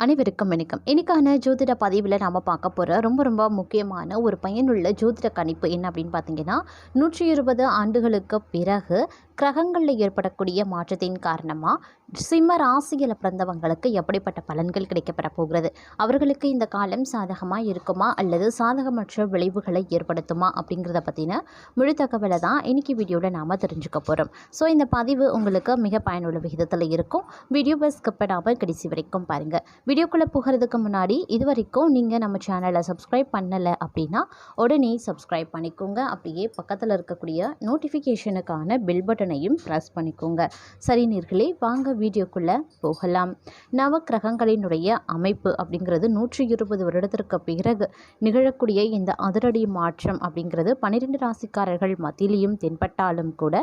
அனைவருக்கும் வணக்கம். இன்றைக்கான ஜோதிட பதிவில் நாம் பார்க்க போகிற ரொம்ப ரொம்ப முக்கியமான ஒரு பயனுள்ள ஜோதிட கணிப்பு என்ன அப்படின்னு பார்த்தீங்கன்னா நூற்றி இருபது ஆண்டுகளுக்கு பிறகு கிரகங்களில் ஏற்படக்கூடிய மாற்றத்தின் காரணமாக சிம்ம ராசியில் பிறந்தவங்களுக்கு எப்படிப்பட்ட பலன்கள் கிடைக்கப்பெற போகிறது? அவர்களுக்கு இந்த காலம் சாதகமாக இருக்குமா? அல்லது சாதகமற்ற விளைவுகளை ஏற்படுத்துமா? அப்படிங்கிறத பற்றின முழு தகவலை தான் இன்னைக்கு வீடியோவில் நாம் தெரிஞ்சுக்க போகிறோம் ஸோ இந்த பதிவு உங்களுக்கு மிக பயனுள்ள விகிதத்தில் இருக்கும். வீடியோவை ஸ்கிப் பண்ணாமல் கடைசி வரைக்கும் பாருங்கள் வீடியோக்குள்ளே போகிறதுக்கு முன்னாடி இது வரைக்கும் நீங்கள் நம்ம சேனலை சப்ஸ்கிரைப் பண்ணலை அப்படின்னா உடனே சப்ஸ்கிரைப் பண்ணிக்கோங்க. அப்படியே பக்கத்தில் இருக்கக்கூடிய நோட்டிஃபிகேஷனுக்கான பில் பட்டனையும் ப்ரெஸ் பண்ணிக்கோங்க. சரி நீர்களே வாங்க வீடியோக்குள்ளே போகலாம். நவக்கிரகங்களினுடைய அமைப்பு அப்படிங்கிறது நூற்றி இருபது வருடத்திற்கு பிறகு நிகழக்கூடிய இந்த அதிரடி மாற்றம் அப்படிங்கிறது பன்னிரெண்டு ராசிக்காரர்கள் மத்தியிலையும் தென்பட்டாலும் கூட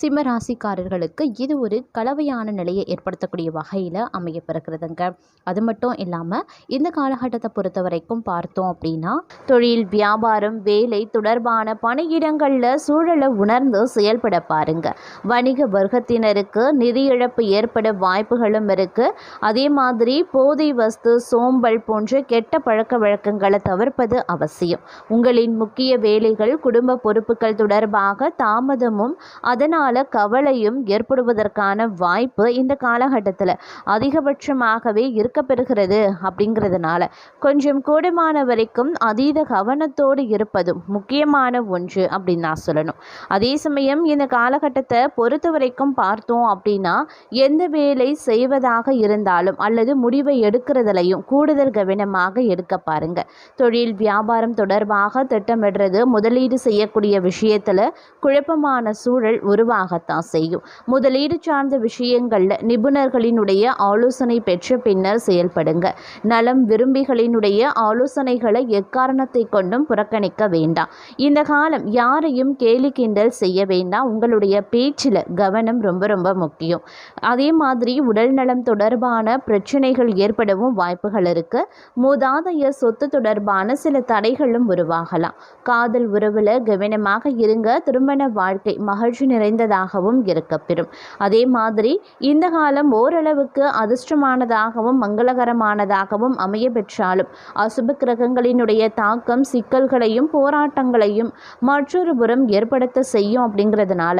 சிம்ம ராசிக்காரர்களுக்கு இது ஒரு கலவையான நிலையை ஏற்படுத்தக்கூடிய வகையில் அமையப்பெறுகிறதுங்க. அது மட்டும் இல்லாமல் இந்த காலகட்டத்தை பொறுத்த வரைக்கும் பார்த்தோம் அப்படின்னா தொழில் வியாபாரம் வேலை தொடர்பான பணியிடங்களில் சூழலை உணர்ந்து செயல்பட பாருங்க. வணிக வர்க்கத்தினருக்கு நிதி இழப்பு ஏற்பட வாய்ப்புகளும் இருக்கு. அதே மாதிரி போதை வஸ்து சோம்பல் போன்ற கெட்ட பழக்க வழக்கங்களை தவிர்ப்பது அவசியம். உங்களின் முக்கிய வேலைகள் குடும்ப பொறுப்புகள் தொடர்பாக தாமதமும் அதனால் கவலையும் ஏற்படுவதற்கான வாய்ப்பு இந்த காலகட்டத்தில் அதிகபட்சமாகவே இருக்கப்பெறுகிறது அப்படிங்கிறதுனால. கொஞ்சம் கூடுமான வரைக்கும் அதீத கவனத்தோடு இருப்பதும் முக்கியமான ஒன்று அப்படின்னு நான் சொல்லணும். அதே சமயம் இந்த காலகட்டத்தை பொறுத்த வரைக்கும் பார்த்தோம் அப்படின்னா எந்த வேலை செய்வதாக இருந்தாலும் அல்லது முடிவை எடுக்கிறதுலையும் கூடுதல் கவனமாக எடுக்க பாருங்க. தொழில் வியாபாரம் தொடர்பாக திட்டமிடுறது முதலீடு செய்யக்கூடிய விஷயத்தில் குழப்பமான சூழல் உருவாகத்தான் செய்யும். முதலீடு சார்ந்த விஷயங்களில் நிபுணர்களினுடைய ஆலோசனை பெற்ற பின்னர் செயல்படுங்க. நலம் விரும்பிகளினுடைய ஆலோசனைகளை எக்காரணத்தை கொண்டும் புறக்கணிக்க வேண்டாம். இந்த காலம் யாரையும் கேலி கிண்டல் செய்ய வேண்டாம். உங்களுடைய பேச்சில் கவனம் ரொம்ப ரொம்ப முக்கியம். அதே மாதிரி உடல் நலம் தொடர்பான பிரச்சனைகள் ஏற்படவும் வாய்ப்புகள் இருக்குது மூதாதைய சொத்து தொடர்பான சில தடைகளும் உருவாகலாம். காதல் உறவில் கவனமாக இருங்க. திருமண வாழ்க்கை மகிழ்ச்சி நிறைந்ததாகவும் இருக்கப்பெறும். அதே மாதிரி இந்த காலம் ஓரளவுக்கு அதிர்ஷ்டமானதாகவும் மங்களகரமானதாகவும் அமைய பெற்றாலும் அசுப கிரகங்களினுடைய தாக்கம் சிக்கல்களையும் போராட்டங்களையும் மற்றொரு புறம் ஏற்படுத்த செய்யும் அப்படிங்கிறதுனால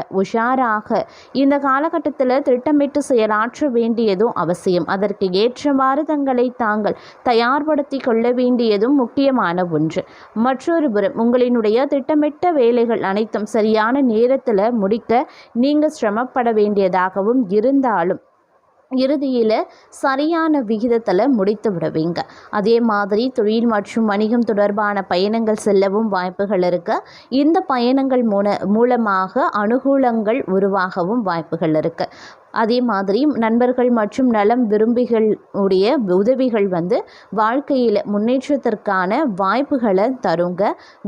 உஷாராக இந்த காலகட்டத்தில் திட்டமிட்டு செயலாற்ற வேண்டியதும் அவசியம். அதற்கு ஏற்றவாறு தங்களை தாங்கள் தயார்படுத்தி கொள்ள வேண்டியதும் முக்கியமான ஒன்று. மற்றொரு புறம் உங்களினுடைய திட்டமிட்ட வேலைகள் அனைத்தும் சரியான நேரத்தில் முடிக்க நீங்கள் சிரமப்பட வேண்டியதாகவும் இருந்தாலும் இறுதியில் சரியான விகிதத்தில் முடித்து விடுவீங்க. அதே மாதிரி தொழில் மற்றும் வணிகம் தொடர்பான பயணங்கள் செல்லவும் வாய்ப்புகள் இருக்கு. இந்த பயணங்கள் மூல மூலமாக அனுகூலங்கள் உருவாகவும் வாய்ப்புகள் இருக்கு. அதே மாதிரி நண்பர்கள் மற்றும் நலம் விரும்பிகள் உடைய உதவிகள் வந்து வாழ்க்கையில் முன்னேற்றத்திற்கான வாய்ப்புகளை தருங்க.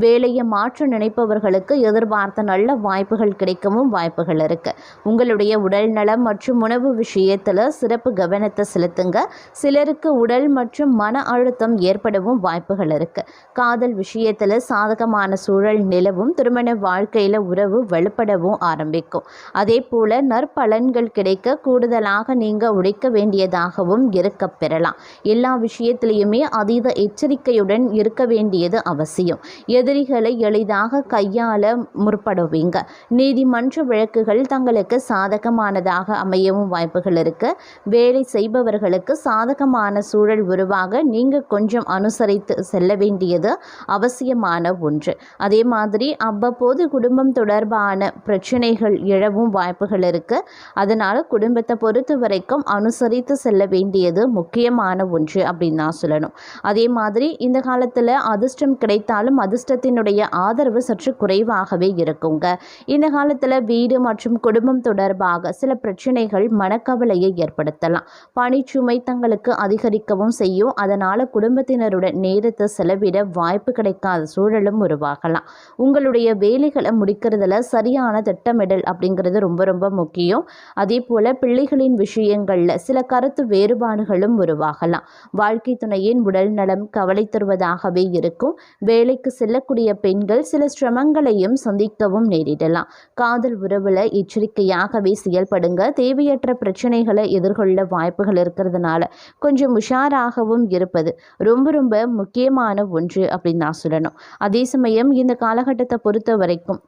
வேலையை மாற்ற நினைப்பவர்களுக்கு எதிர்பார்த்த நல்ல வாய்ப்புகள் கிடைக்கவும் வாய்ப்புகள் இருக்குது உங்களுடைய உடல் நலம் மற்றும் உணவு விஷயத்தில் சிறப்பு கவனத்தை செலுத்துங்க. சிலருக்கு உடல் மற்றும் மன அழுத்தம் ஏற்படவும் வாய்ப்புகள் இருக்குது காதல் விஷயத்தில் சாதகமான சூழல் நிலவும் திருமண வாழ்க்கையில் உறவு வலுப்படவும் ஆரம்பிக்கும். அதே போல் நற்பலன்கள் கிடை கிடைக்க கூடுதலாக நீங்கள் உழைக்க வேண்டியதாகவும் இருக்க பெறலாம். எல்லா விஷயத்திலையுமே அதீத எச்சரிக்கையுடன் இருக்க வேண்டியது அவசியம். எதிரிகளை எளிதாக கையாள முற்படுவீங்க. நீதிமன்ற வழக்குகள் தங்களுக்கு சாதகமானதாக அமையவும் வாய்ப்புகள் இருக்கு. வேலை செய்பவர்களுக்கு சாதகமான சூழல் உருவாக நீங்கள் கொஞ்சம் அனுசரித்து செல்ல வேண்டியது அவசியமான ஒன்று. அதே மாதிரி அவ்வப்போது குடும்பம் தொடர்பான பிரச்சனைகள் எழவும் வாய்ப்புகள் இருக்கு. அதனால் குடும்பத்தை பொறுத்த வரைக்கும் அனுசரித்து செல்ல வேண்டியது முக்கியமான ஒன்று அப்படின்னு தான் சொல்லணும். அதே மாதிரி இந்த காலத்தில் அதிர்ஷ்டம் கிடைத்தாலும் அதிர்ஷ்டத்தினுடைய ஆதரவு சற்று குறைவாகவே இருக்குங்க. இந்த காலத்தில் வீடு மற்றும் குடும்பம் தொடர்பாக சில பிரச்சனைகள் மனக்கவலையை ஏற்படுத்தலாம். பணிச்சுமை தங்களுக்கு அதிகரிக்கவும் செய்யும். அதனால் குடும்பத்தினருடன் நேரத்தை செலவிட வாய்ப்பு கிடைக்காத சூழலும் உருவாகலாம். உங்களுடைய வேலைகளை முடிக்கிறதுல சரியான திட்டமிடல் அப்படிங்கிறது ரொம்ப ரொம்ப முக்கியம். அதே போல் போல பிள்ளைகளின் விஷயங்களில் சில கருத்து வேறுபாடுகளும் உருவாகலாம். வாழ்க்கை துணையின் உடல் நலம் கவலை தருவதாகவே இருக்கும். வேலைக்கு செல்லக்கூடிய பெண்கள் சில சிரமங்களையும் சந்திக்கவும் நேரிடலாம். காதல் உறவில் எச்சரிக்கையாகவே செயல்படுங்க. தேவையற்ற பிரச்சனைகளை எதிர்கொள்ள வாய்ப்புகள் இருக்கிறதுனால கொஞ்சம் உஷாராகவும் இருப்பது ரொம்ப ரொம்ப முக்கியமான ஒன்று அப்படின்னு நான் சொல்லணும். அதே சமயம் இந்த காலகட்டத்தை பொறுத்த வரைக்கும்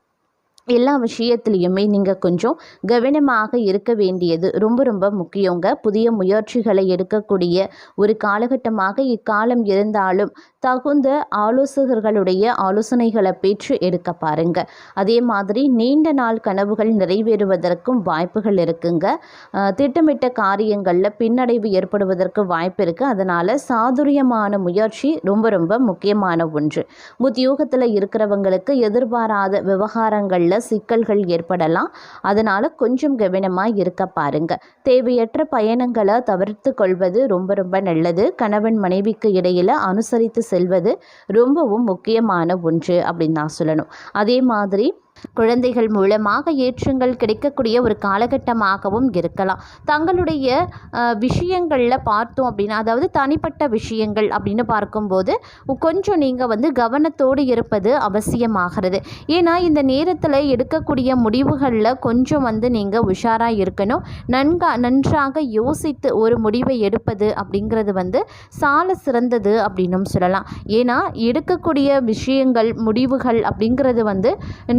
எல்லா விஷயத்துலேயுமே நீங்கள் கொஞ்சம் கவனமாக இருக்க வேண்டியது ரொம்ப ரொம்ப முக்கியங்க. புதிய முயற்சிகளை எடுக்கக்கூடிய ஒரு காலகட்டமாக இக்காலம் இருந்தாலும் தகுந்த ஆலோசகர்களுடைய ஆலோசனைகளை பெற்று எடுக்க பாருங்க. அதே மாதிரி நீண்ட நாள் கனவுகள் நிறைவேறுவதற்கும் வாய்ப்புகள் இருக்குங்க. திட்டமிட்ட காரியங்களில் பின்னடைவு ஏற்படுவதற்கு வாய்ப்பு இருக்குது அதனால் சாதுரியமான முயற்சி ரொம்ப ரொம்ப முக்கியமான ஒன்று. உத்தியோகத்தில் இருக்கிறவங்களுக்கு எதிர்பாராத விவகாரங்களில் சிக்கல்கள் ஏற்படலாம். அதனால் கொஞ்சம் கவனமாக இருக்க பாருங்க. தேவையற்ற பயணங்களை தவிர்த்து கொள்வது ரொம்ப ரொம்ப நல்லது. கணவன் மனைவிக்கு இடையில் அனுசரித்து செல்வது ரொம்பவும் முக்கியமான ஒன்று அப்படின்னு நான் சொல்லணும். அதே மாதிரி குழந்தைகள் மூலமாக ஏற்றங்கள் கிடைக்கக்கூடிய ஒரு காலகட்டமாகவும் இருக்கலாம். தங்களுடைய விஷயங்களில் பார்த்தோம் அப்படின்னா அதாவது தனிப்பட்ட விஷயங்கள் அப்படின்னு பார்க்கும்போது கொஞ்சம் நீங்கள் வந்து கவனத்தோடு இருப்பது அவசியமாகிறது. ஏன்னா இந்த நேரத்தில் எடுக்கக்கூடிய முடிவுகளில் கொஞ்சம் வந்து நீங்கள் உஷாராக இருக்கணும். நன்கா நன்றாக யோசித்து ஒரு முடிவை எடுப்பது அப்படிங்கிறது வந்து சால சிறந்தது அப்படின்னும் சொல்லலாம். ஏன்னா எடுக்கக்கூடிய விஷயங்கள் முடிவுகள் அப்படிங்கிறது வந்து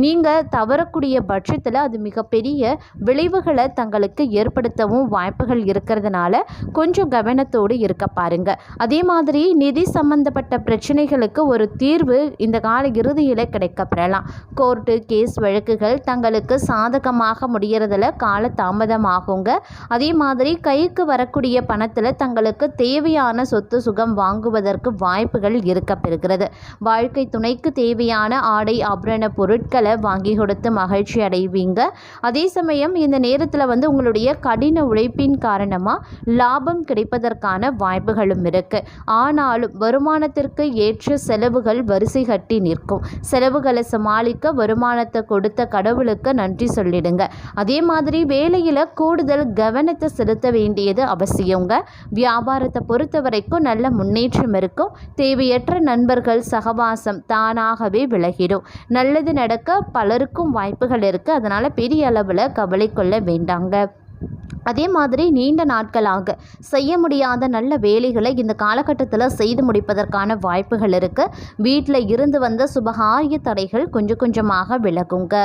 நீங்கள் தவறக்கூடிய பட்சத்தில் அது மிகப்பெரிய விளைவுகளை தங்களுக்கு ஏற்படுத்தவும் வாய்ப்புகள் இருக்கிறதுனால கொஞ்சம் கவனத்தோடு இருக்க பாருங்க. அதே மாதிரி நிதி சம்பந்தப்பட்ட பிரச்சனைகளுக்கு ஒரு தீர்வு இந்த கால இறுதியில் கிடைக்கப்பெறலாம். கோர்ட்டு கேஸ் வழக்குகள் தங்களுக்கு சாதகமாக முடிகிறதுல கால தாமதமாகுங்க. அதே மாதிரி கைக்கு வரக்கூடிய பணத்தில் தங்களுக்கு தேவையான சொத்து சுகம் வாங்குவதற்கு வாய்ப்புகள் இருக்க பெறுகிறது வாழ்க்கை துணைக்கு தேவையான ஆடை ஆபரண பொருட்களை வாங்கி கொடுத்து மகிழ்ச்சி அடைவீங்க. அதே சமயம் இந்த நேரத்தில் வந்து உங்களுடைய கடின உழைப்பின் காரணமாக லாபம் கிடைப்பதற்கான வாய்ப்புகளும் இருக்கு. ஆனாலும் வருமானத்திற்கு ஏற்ற செலவுகள் வரிசை கட்டி நிற்கும். செலவுகளை சமாளிக்க வருமானத்தை கொடுத்த கடவுளுக்கு நன்றி சொல்லிடுங்க. அதே மாதிரி வேலையில் கூடுதல் கவனத்தை செலுத்த வேண்டியது அவசியங்க. வியாபாரத்தை பொறுத்த வரைக்கும் நல்ல முன்னேற்றம் இருக்கும். தேவையற்ற நண்பர்கள் சகவாசம் தானாகவே விலகிடும். நல்லது நடக்க பலருக்கும் வாய்ப்புகள் இருக்குது அதனால் பெரிய அளவில் கவலை கொள்ள வேண்டாங்க. அதே மாதிரி நீண்ட நாட்களாக செய்ய முடியாத நல்ல வேலைகளை இந்த காலகட்டத்தில் செய்து முடிப்பதற்கான வாய்ப்புகள் இருக்குது வீட்டில் இருந்து வந்த சுபகாரிய தடைகள் கொஞ்சம் கொஞ்சமாக விலகுங்க.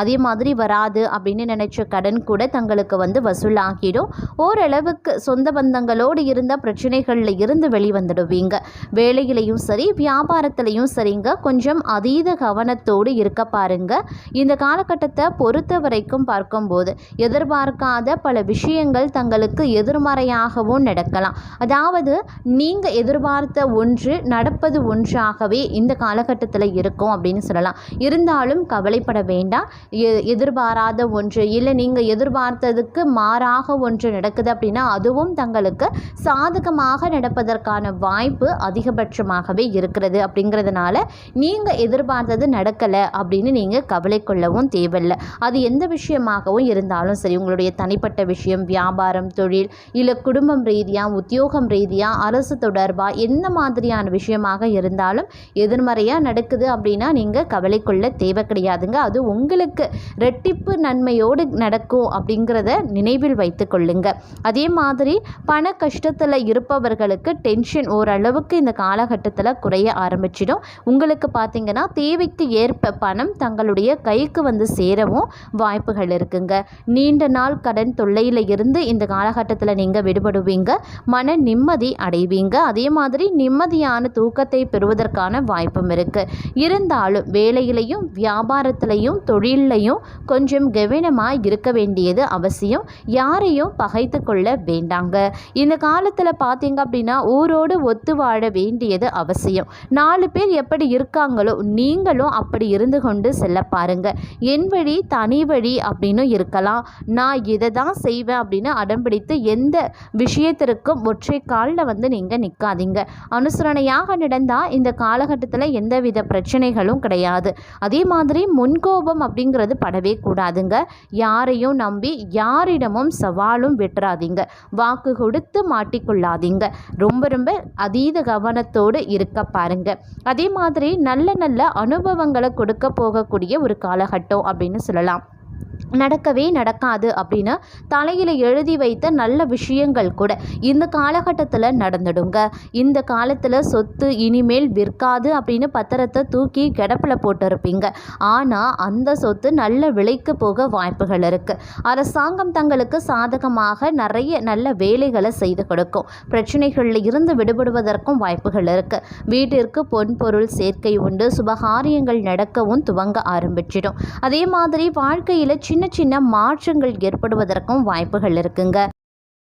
அதே மாதிரி வராது அப்படின்னு நினச்ச கடன் கூட தங்களுக்கு வந்து வசூலாகிடும். ஓரளவுக்கு சொந்த பந்தங்களோடு இருந்த பிரச்சனைகளில் இருந்து வெளிவந்துடுவீங்க. வேலையிலையும் சரி வியாபாரத்திலையும் சரிங்க. கொஞ்சம் அதீத கவனத்தோடு இருக்க பாருங்க. இந்த காலகட்டத்தை பொறுத்த வரைக்கும் பார்க்கும்போது எதிர்பார்க்காத பல விஷயங்கள் தங்களுக்கு எதிர்மறையாகவும் நடக்கலாம். அதாவது நீங்கள் எதிர்பார்த்த ஒன்று நடப்பது ஒன்றாகவே இந்த காலகட்டத்தில் இருக்கும் அப்படின்னு சொல்லலாம். இருந்தாலும் கவலைப்பட வேண்டாம். எ- எதிர்பாராத ஒன்று இல்லை நீங்கள் எதிர்பார்த்ததுக்கு மாறாக ஒன்று நடக்குது அப்படின்னா அதுவும் தங்களுக்கு சாதகமாக நடப்பதற்கான வாய்ப்பு அதிகபட்சமாகவே இருக்கிறது அப்படிங்கிறதுனால நீங்கள் எதிர்பார்த்தது நடக்கலை அப்படின்னு நீங்கள் கவலை கொள்ளவும் தேவையில்லை. அது எந்த விஷயமாகவும் இருந்தாலும் சரி உங்களுடைய தனிப்பட்ட விஷயம் வியாபாரம் தொழில் இல்லை குடும்பம் ரீதியாக உத்தியோகம் ரீதியாக அரசு தொடர்பாக என்ன மாதிரியான விஷயமாக இருந்தாலும் எதிர்மறையாக நடக்குது அப்படின்னா நீங்கள் கவலை கொள்ள தேவை கிடையாதுங்க. அது உங்களுக்கு ரெட்டிப்பு நன்மையோடு நடக்கும் அப்படிங்கிறத நினைவில் வைத்து கொள்ளுங்க. அதே மாதிரி பண கஷ்டத்தில் இருப்பவர்களுக்கு டென்ஷன் ஓரளவுக்கு இந்த காலகட்டத்தில் குறைய ஆரம்பிச்சிடும். உங்களுக்கு பார்த்தீங்கன்னா தேவைக்கு ஏற்ப பணம் தங்களுடைய கைக்கு வந்து சேரவும் வாய்ப்புகள் இருக்குங்க. நீண்ட நாள் கடன் தொல்லையில் இருந்து இந்த காலகட்டத்தில் நீங்கள் விடுபடுவீங்க. மன நிம்மதி அடைவீங்க. அதே மாதிரி நிம்மதியான தூக்கத்தை பெறுவதற்கான வாய்ப்பும் இருக்குது இருந்தாலும் வேலையிலையும் வியாபாரத்திலையும் தொழிலையும் கொஞ்சம் கவனமாக இருக்க வேண்டியது அவசியம். யாரையும் பகைத்து கொள்ள வேண்டாங்க. இந்த காலத்தில் பார்த்தீங்க அப்படின்னா ஊரோடு ஒத்து வாழ வேண்டியது அவசியம். நாலு பேர் எப்படி இருக்காங்களோ நீங்களும் அப்படி இருந்து கொண்டு செல்ல பாருங்க. என் வழி தனி வழி அப்படின்னு இருக்கலாம். நான் இதை தான் செய்வேன். செய்வேன் அப்படின்னு அடம்பிடித்து எந்த விஷயத்திற்கும் ஒற்றை காலில் வந்து நீங்கள் நிற்காதீங்க அனுசரணையாக நடந்தால் இந்த காலகட்டத்தில் எந்தவித பிரச்சனைகளும் கிடையாது. அதே மாதிரி முன்கோபம் அப்படிங்கிறது படவே கூடாதுங்க. யாரையும் நம்பி யாரிடமும் சவாலும் விட்டுறாதீங்க. வாக்கு கொடுத்து மாட்டிக்கொள்ளாதீங்க. ரொம்ப ரொம்ப அதீத கவனத்தோடு இருக்க பாருங்க. அதே மாதிரி நல்ல நல்ல அனுபவங்களை கொடுக்க போகக்கூடிய ஒரு காலகட்டம் அப்படின்னு சொல்லலாம். நடக்கவே நடக்காது அப்படின்னு தலையில் எழுதி வைத்த நல்ல விஷயங்கள் கூட இந்த காலகட்டத்தில் நடந்துடுங்க. இந்த காலத்தில் சொத்து இனிமேல் விற்காது அப்படின்னு பத்திரத்தை தூக்கி கிடப்பில் போட்டிருப்பீங்க. ஆனால் அந்த சொத்து நல்ல விலைக்கு போக வாய்ப்புகள் இருக்குது அரசாங்கம் தங்களுக்கு சாதகமாக நிறைய நல்ல வேலைகளை செய்து கொடுக்கும். பிரச்சனைகளில் இருந்து விடுபடுவதற்கும் வாய்ப்புகள் இருக்குது வீட்டிற்கு பொன் பொருள் சேர்க்கை உண்டு. சுபகாரியங்கள் நடக்கவும் துவங்க ஆரம்பிச்சிடும். அதே மாதிரி வாழ்க்கையில் சின்ன சின்ன சின்ன மாற்றங்கள் ஏற்படுவதற்கும் வாய்ப்புகள் இருக்குங்க.